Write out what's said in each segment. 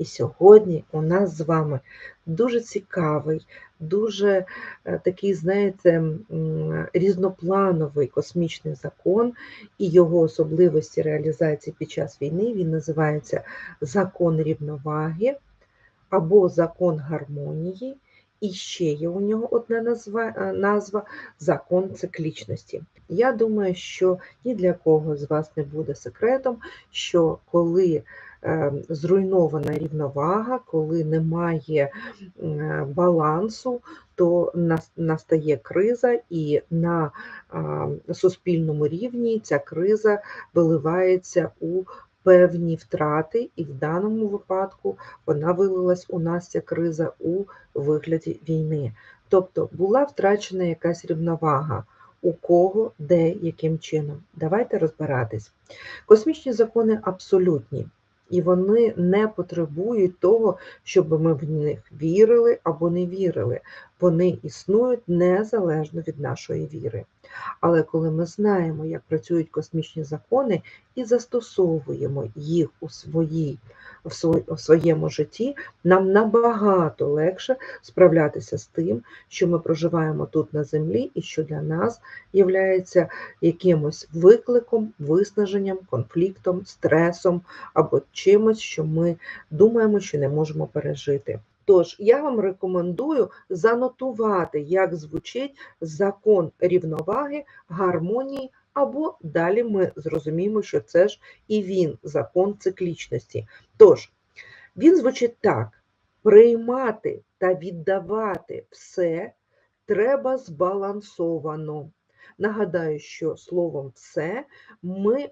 І сьогодні у нас з вами дуже цікавий, дуже е, такий, знаєте, різноплановий космічний закон і його особливості реалізації під час війни. Він називається закон рівноваги або закон гармонії. І ще є у нього одна назва, е, назва закон циклічності. Я думаю, що ні для кого з вас не буде секретом, що коли зруйнована рівновага, коли немає е, балансу, то настає криза, і на суспільному рівні ця криза виливається у певні втрати, і в даному випадку вона вилилась у нас ця криза у вигляді війни. Тобто була втрачена якась рівновага. У кого, де, яким чином. Давайте розбиратись. Космічні закони абсолютні, і вони не потребують того, щоб ми в них вірили або не вірили. Вони існують незалежно від нашої віри. Але коли ми знаємо, як працюють космічні закони, і застосовуємо їх у своїй, в сво- в своєму житті, нам набагато легше справлятися з тим, що ми проживаємо тут на землі, і що для нас є якимось викликом, виснаженням, конфліктом, стресом або чимось, що ми думаємо, що не можемо пережити. Тож я вам рекомендую занотувати, як звучить закон рівноваги, гармонії, або далі ми зрозуміємо, що це ж і він закон циклічності. Тож, він звучить так: приймати та віддавати все треба збалансовано. Нагадаю, що словом все ми,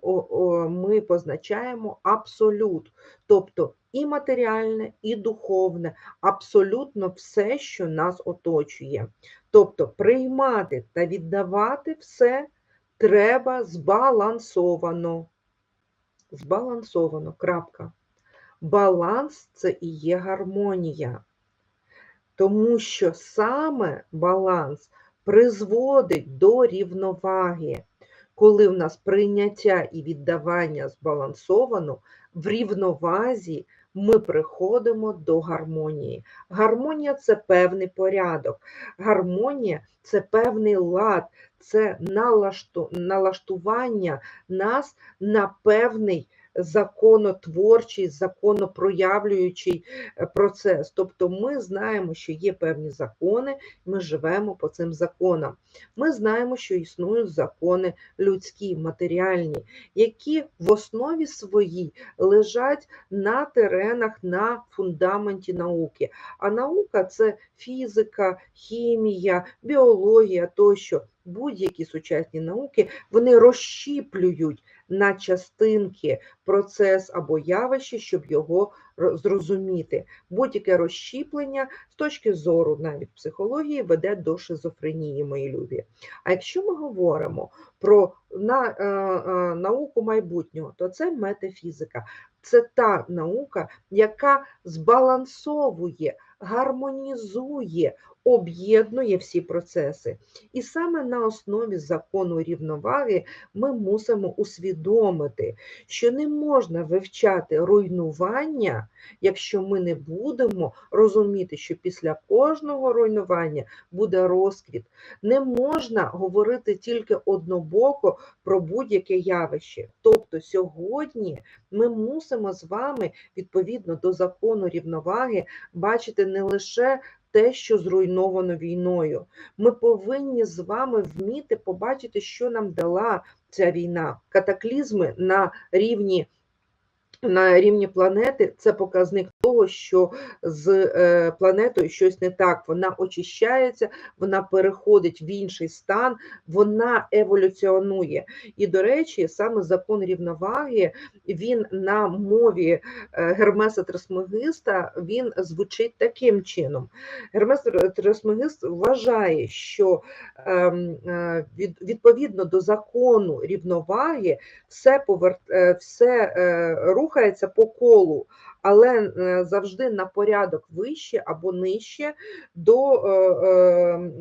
ми позначаємо абсолют, тобто і матеріальне, і духовне, абсолютно все, що нас оточує. Тобто приймати та віддавати все треба збалансовано. Збалансовано. Крапка. Баланс це і є гармонія. Тому що саме баланс призводить до рівноваги. Коли в нас прийняття і віддавання збалансовано, в рівновазі ми приходимо до гармонії. Гармонія це певний порядок, гармонія це певний лад, це налаштування нас на певний законотворчий, законопроявлюючий е, процес. Тобто ми знаємо, що є певні закони, ми живемо по цим законам. Ми знаємо, що існують закони людські, матеріальні, які в основі своїй лежать на теренах, на фундаменті науки. А наука це фізика, хімія, біологія тощо. Будь-які сучасні науки вони розщіплюють на частинки процес або явище, щоб його зрозуміти. Будь-яке розщіплення з точки зору навіть психології веде до шизофренії, мої любі. А якщо ми говоримо про на, е, е, науку майбутнього, то це метафізика. Це та наука, яка збалансовує, гармонізує, об'єднує всі процеси. І саме на основі закону рівноваги ми мусимо усвідомити, що не можна вивчати руйнування, якщо ми не будемо розуміти, що після кожного руйнування буде розквіт. Не можна говорити тільки однобоко про будь-яке явище. Тобто сьогодні ми мусимо з вами відповідно до закону рівноваги бачити не лише те, що зруйновано війною. Ми повинні з вами вміти побачити, що нам дала ця війна. Катаклізми на рівні. На рівні планети це показник того, що з е, планетою щось не так. Вона очищається, вона переходить в інший стан, вона еволюціонує. І, до речі, саме закон рівноваги він на мові е, Гермеса Трисмегиста він звучить таким чином. Гермес Трисмегист вважає, що ем, е, від, відповідно до закону рівноваги все повер... все е, рухається по колу, але е, завжди на порядок вище або нижче, до, е,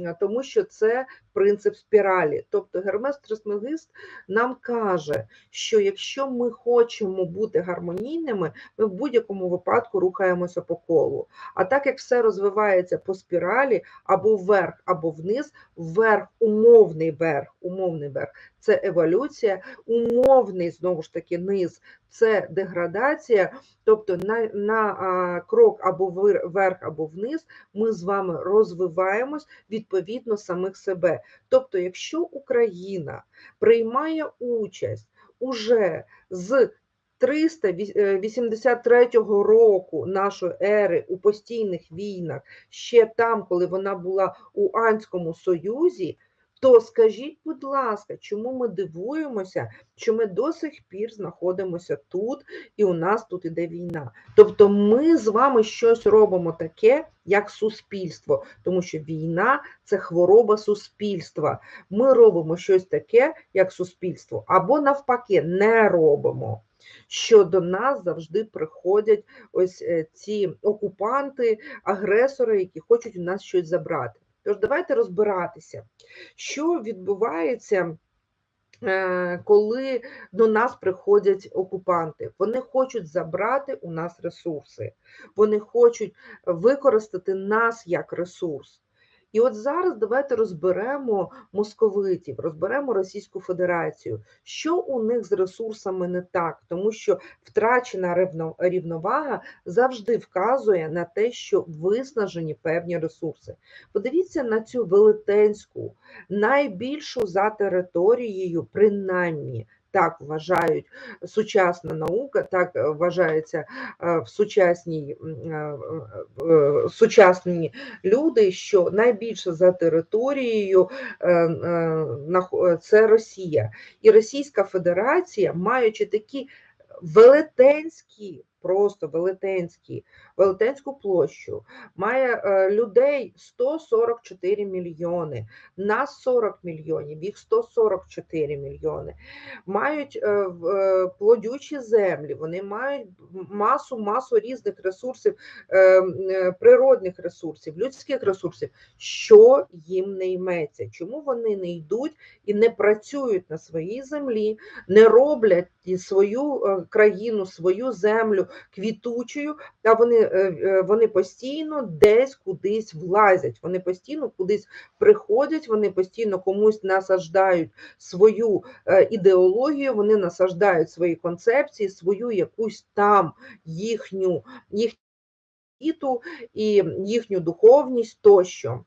е, тому що це принцип спіралі. Тобто Гермес Трисмегист нам каже, що якщо ми хочемо бути гармонійними, ми в будь-якому випадку рухаємося по колу. А так як все розвивається по спіралі або вверх, або вниз, вверх, умовний верх, умовний верх це еволюція, умовний знову ж таки низ це деградація. Тобто на на крок або вверх, або вниз ми з вами розвиваємось відповідно самих себе. Тобто, якщо Україна приймає участь уже з 383 року нашої ери у постійних війнах, ще там, коли вона була у Анському Союзі, то скажіть, будь ласка, чому ми дивуємося, що ми до сих пір знаходимося тут, і у нас тут іде війна? Тобто ми з вами щось робимо таке, як суспільство, тому що війна це хвороба суспільства. Ми робимо щось таке, як суспільство, або навпаки, не робимо. Що до нас завжди приходять ось е, ці окупанти, агресори, які хочуть у нас щось забрати. Тож давайте розбиратися, що відбувається. Е, коли до нас приходять окупанти, вони хочуть забрати у нас ресурси, вони хочуть використати нас як ресурс. І от зараз давайте розберемо московитів, розберемо Російську Федерацію, що у них з ресурсами не так, тому що втрачена рівновага завжди вказує на те, що виснажені певні ресурси. Подивіться на цю велетенську, найбільшу за територією, принаймні так вважають сучасна наука, так вважається е, в сучасній е, сучасні люди, що найбільше за територією це Росія. І Російська Федерація, маючи такі велетенські просто велетенський, велетенську площу, має е, людей 144 мільйони, нас 40 мільйонів, їх 144 мільйони, мають е, е, плодючі землі, вони мають масу масу різних ресурсів, природних ресурсів, людських ресурсів, що їм не йметься, чому вони не йдуть і не працюють на своїй землі, не роблять свою країну, свою землю квітучою, а вони е, е, вони постійно десь кудись влазять, вони постійно кудись приходять, вони постійно комусь насаждають свою е, ідеологію, вони насаждають свої концепції, свою якусь там їхню їхню і їхню духовність тощо.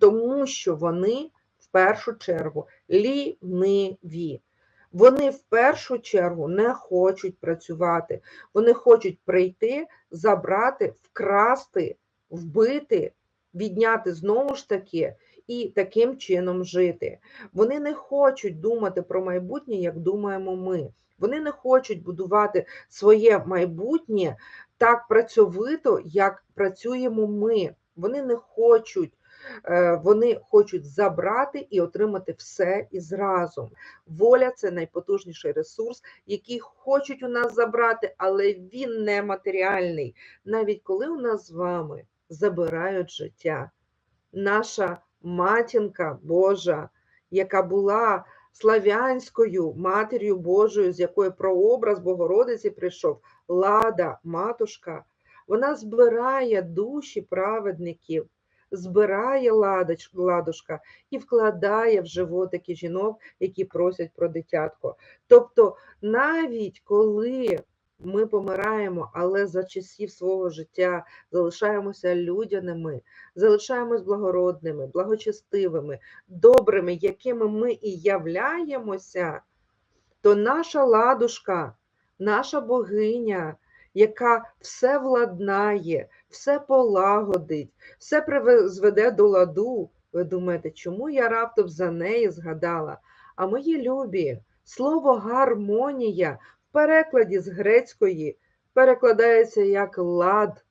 Тому що вони в першу чергу ліниві. Вони в першу чергу не хочуть працювати, вони хочуть прийти, забрати, вкрасти, вбити, відняти знову ж таки і таким чином жити. Вони не хочуть думати про майбутнє, як думаємо ми. Вони не хочуть будувати своє майбутнє так працьовито, як працюємо ми. Вони не хочуть вони хочуть забрати і отримати все і зразу. Воля це найпотужніший ресурс, який хочуть у нас забрати, але він не матеріальний. Навіть коли у нас з вами забирають життя, наша матінка Божа, яка була славянською матір'ю Божою, з якої прообраз Богородиці прийшов, лада, матушка, вона збирає душі праведників збирає ладушка і вкладає в животики жінок, які просять про дитятко. Тобто, навіть коли ми помираємо, але за часів свого життя залишаємося людяними, залишаємось благородними, благочестивими, добрими, якими ми і являємося, то наша ладушка, наша богиня яка все владнає, все полагодить, все призведе до ладу. Ви думаєте, чому я раптом за неї згадала? А мої любі, слово гармонія в перекладі з грецької перекладається як лад,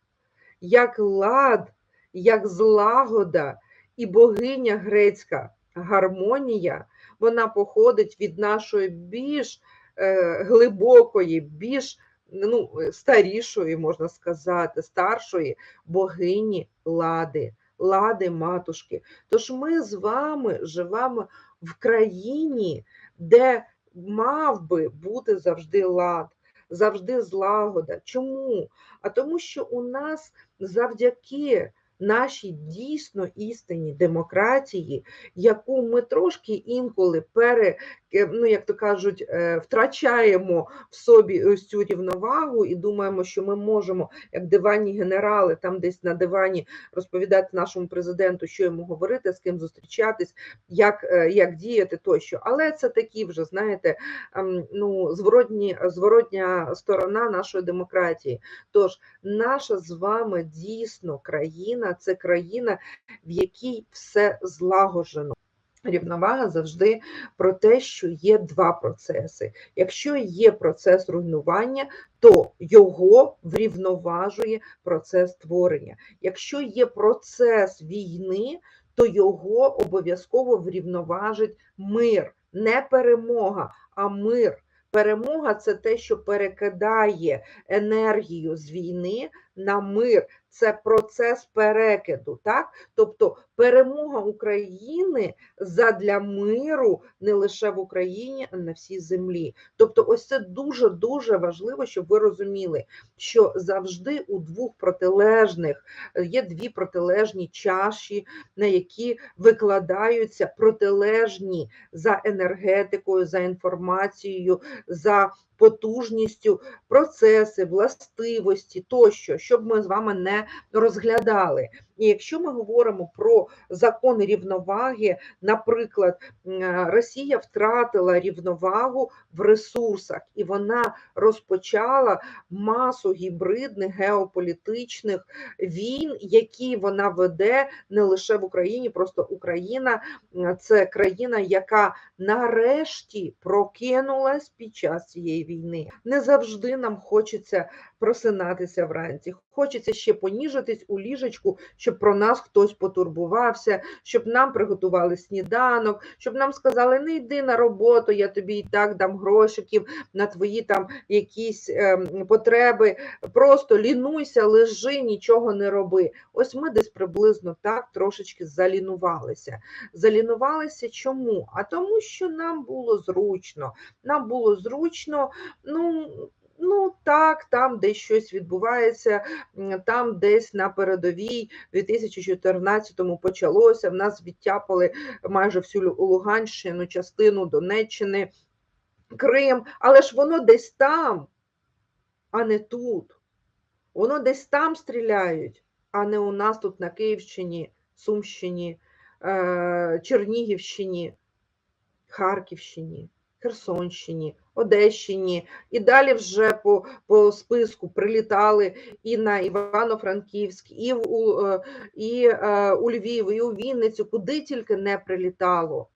як лад, як злагода і богиня грецька гармонія, вона походить від нашої більш е, глибокої, більш ну, старішої, можна сказати, старшої богині лади. лади матушки. Тож ми з вами живемо в країні, де мав би бути завжди лад, завжди злагода. Чому? А тому, що у нас завдяки нашій дійсно істинній демократії, яку ми трошки інколи пере, ну як то кажуть, е, втрачаємо в собі ось цю рівновагу і думаємо, що ми можемо, як диванні генерали, там десь на дивані розповідати нашому президенту, що йому говорити, з ким зустрічатись, як, е, як діяти тощо. Але це такі вже, знаєте, ем, ну, зворотні, зворотня сторона нашої демократії. Тож наша з вами дійсно країна це країна, в якій все злагоджено. Рівновага завжди про те, що є два процеси. Якщо є процес руйнування, то його врівноважує процес творення. Якщо є процес війни, то його обов'язково врівноважить мир, не перемога, а мир. Перемога це те, що перекидає енергію з війни на мир. Це процес перекиду, так? Тобто перемога України задля миру не лише в Україні, а на всій землі. Тобто, ось це дуже дуже важливо, щоб ви розуміли, що завжди у двох протилежних є дві протилежні чаші, на які викладаються протилежні за енергетикою, за інформацією, за потужністю, процеси, властивості тощо, щоб ми з вами не розглядали. І якщо ми говоримо про закон рівноваги, наприклад, Росія втратила рівновагу в ресурсах, і вона розпочала масу гібридних геополітичних війн, які вона веде не лише в Україні, просто Україна це країна, яка нарешті прокинулась під час цієї війни. Не завжди нам хочеться просинатися вранці. Хочеться ще поніжитись у ліжечку, щоб про нас хтось потурбувався, щоб нам приготували сніданок, щоб нам сказали, не йди на роботу, я тобі і так дам грошиків на твої там якісь е, потреби. Просто лінуйся, лежи, нічого не роби. Ось ми десь приблизно так трошечки залінувалися. Залінувалися чому? А тому, що нам було зручно. Нам було зручно, ну. Ну так, там десь щось відбувається, там десь на передовій в 2014-му почалося. В нас відтяпали майже всю Луганщину, частину Донеччини, Крим, але ж воно десь там, а не тут. Воно десь там стріляють, а не у нас тут на Київщині, Сумщині, е, Чернігівщині, Харківщині, Херсонщині. Одещині, і далі вже по по списку прилітали і на Івано-Франківськ, і в е, і е, у Львів, і у Вінницю, куди тільки не прилітало.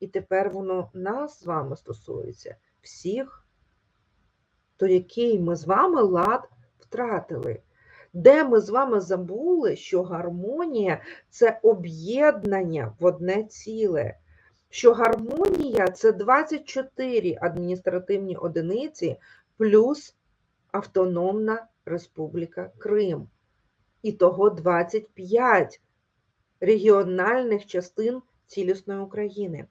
І тепер воно нас з вами стосується всіх, то який ми з вами лад втратили. Де ми з вами забули, що гармонія це об'єднання в одне ціле що гармонія це 24 адміністративні одиниці плюс Автономна Республіка Крим. І того 25 регіональних частин цілісної України.